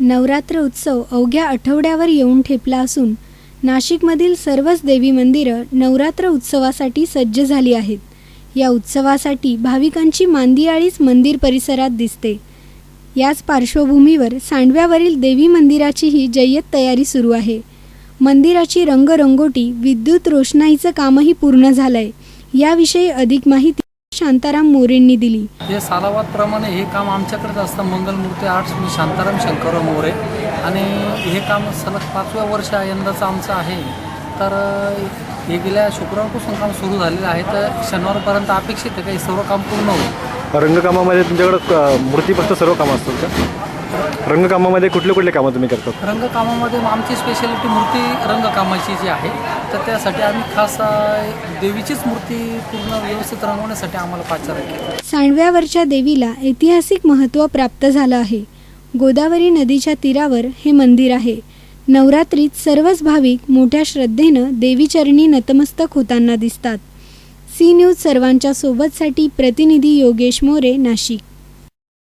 नवरात्र उत्सव अवघ्या आठवड्यावर येऊन ठेपला असून नाशिकमधील सर्वच देवी मंदिरं नवरात्र उत्सवासाठी सज्ज झाली आहेत. या उत्सवासाठी भाविकांची मांदियाळीच मंदिर परिसरात दिसते. याच पार्श्वभूमीवर सांडव्यावरील देवी मंदिराचीही जय्यत तयारी सुरू आहे. मंदिराची रंगरंगोटी विद्युत रोषणाईचं कामही पूर्ण झालंय. याविषयी अधिक माहिती शांताराम मोरेंनी दिली. हे सालावादप्रमाणे हे काम आमच्याकडेच असतं. मंगलमूर्ती आर्ट्स मी शांताराम शंकरराव मोरे. आणि हे काम सलग पाचव्या वर्ष यंदाचं आमचं आहे. तर हे गेल्या शुक्रवारपासून काम सुरू झालेलं आहे. तर शनिवारपर्यंत अपेक्षित आहे का हे सर्व काम पूर्ण होईल? रंगकामामध्ये तुमच्याकडं अ, मूर्तीपासून सर्व कामं असतात का? रंगकामामध्ये कुठले कुठले कामं तुम्ही करतात? रंगकामामध्ये आमची स्पेशालिटी मूर्ती रंगकामाची जी आहे. तर त्यासाठी आम्ही खास देवीचीच मूर्ती पूर्ण व्यवस्थित रंगवण्यासाठी आम्हाला पाचार सांडव्यावरच्या देवीला ऐतिहासिक महत्त्व प्राप्त झालं आहे. गोदावरी नदीच्या तीरावर हे मंदिर आहे. नवरात्रीत सर्वच भाविक मोठ्या श्रद्धेनं देवीचरणी नतमस्तक होताना दिसतात. सी न्यूज सर्वांच्या सोबतसाठी प्रतिनिधी योगेश मोरे नाशिक.